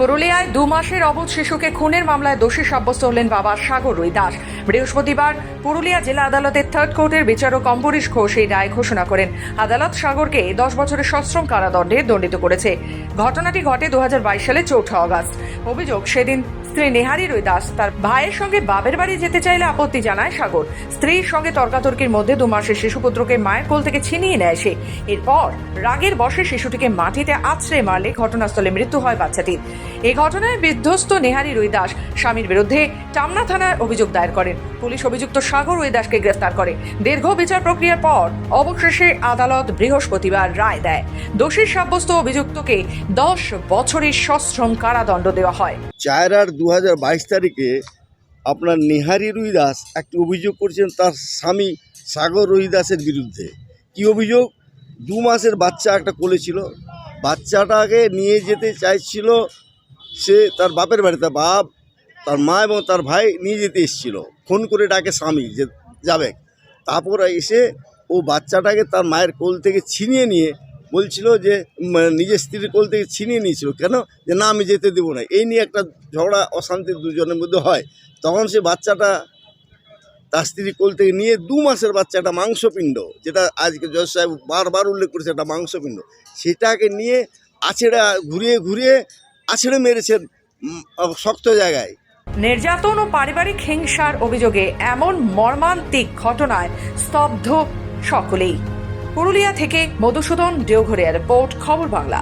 পুরুলিয়ায় দু মাসের অবধ শিশুকে খুনের মামলায় দোষী সাব্যস্ত হলেন বাবা সাগর রুই দাস। বৃহস্পতিবার পুরুলিয়া জেলা আদালতের থার্ড কোর্টের বিচারক অম্বরীশ ঘোষ এই রায় ঘোষণা করেন। আদালত সাগরকে দশ বছরের সশ্রম কারাদণ্ডে দণ্ডিত করেছে। ঘটনাটি ঘটে দু হাজার বাইশ সালে চৌঠা অগাস্ট। অভিযোগ, সেদিন স্ত্রী নেহারি রুই দাস তার ভাইয়ের সঙ্গে বাবের বাড়ি যেতে চাইলে আপত্তি জানায় সাগর। স্ত্রীর সঙ্গে তর্কাতর্কির মধ্যে দু মাসের শিশুপুত্রকে মায়ের কোল থেকে ছিনিয়ে নেয় সে। এরপর রাগের বসে শিশুটিকে মাটিতে আছড়ে মারলে ঘটনাস্থলে মৃত্যু হয় বাচ্চাটির। এই ঘটনায় বিধ্বস্ত নেহারি রুই দাস স্বামীর বিরুদ্ধে টামনা থানায় অভিযোগ দায়ের করেন। পুলিশ অভিযুক্ত সাগর রুই দাসকে গ্রেফতার করে। দীর্ঘ বিচার প্রক্রিয়ার পর অবশেষে আদালত বৃহস্পতিবার রায় দেয়। দোষী সাব্যস্ত অভিযুক্তকে দশ বছরের সশ্রম কারাদণ্ড দেওয়া হয়। আট দু হাজার বাইশ তারিখে আপনার নেহারি রুই দাস একটি অভিযোগ করেছেন তার স্বামী সাগর রুই দাসের বিরুদ্ধে। কি অভিযোগ? দু মাসের বাচ্চা একটা কোলে ছিল। বাচ্চাটাকে নিয়ে যেতে চাইছিল সে তার বাপের বাড়িতে, বাপ, তার মা এবং তার ভাই নিয়ে যেতে এসেছিল। ফোন করে ডাকে স্বামী যে যাবে। তারপর এসে ও বাচ্চাটাকে তার মায়ের কোল থেকে ছিনিয়ে নিয়ে বলছিল যে নিজের স্ত্রীর কোল থেকে ছিনিয়ে নিয়েছিল। কেন? যে না, আমি যেতে দেবো না। এই নিয়ে একটা ঝগড়া, অশান্তি দুজনের মধ্যে হয়। তখন সে বাচ্চাটা তার স্ত্রী কোল থেকে নিয়ে দু মাসের বাচ্চা একটা মাংসপিণ্ড, যেটা আজকে জজ সাহেব বারবার উল্লেখ করেছে, একটা মাংসপিণ্ড। সেটাকে নিয়ে আছেড়ে, ঘুরিয়ে ঘুরিয়ে আছেড়ে মেরেছেন শক্ত জায়গায়। নির্যাতন ও পারিবারিক হিংসার অভিযোগে এমন মর্মান্তিক ঘটনায় স্তব্ধ সকলেই। পুরুলিয়া থেকে মধুসূদন দেওঘরিয়া রিপোর্ট খবর বাংলা।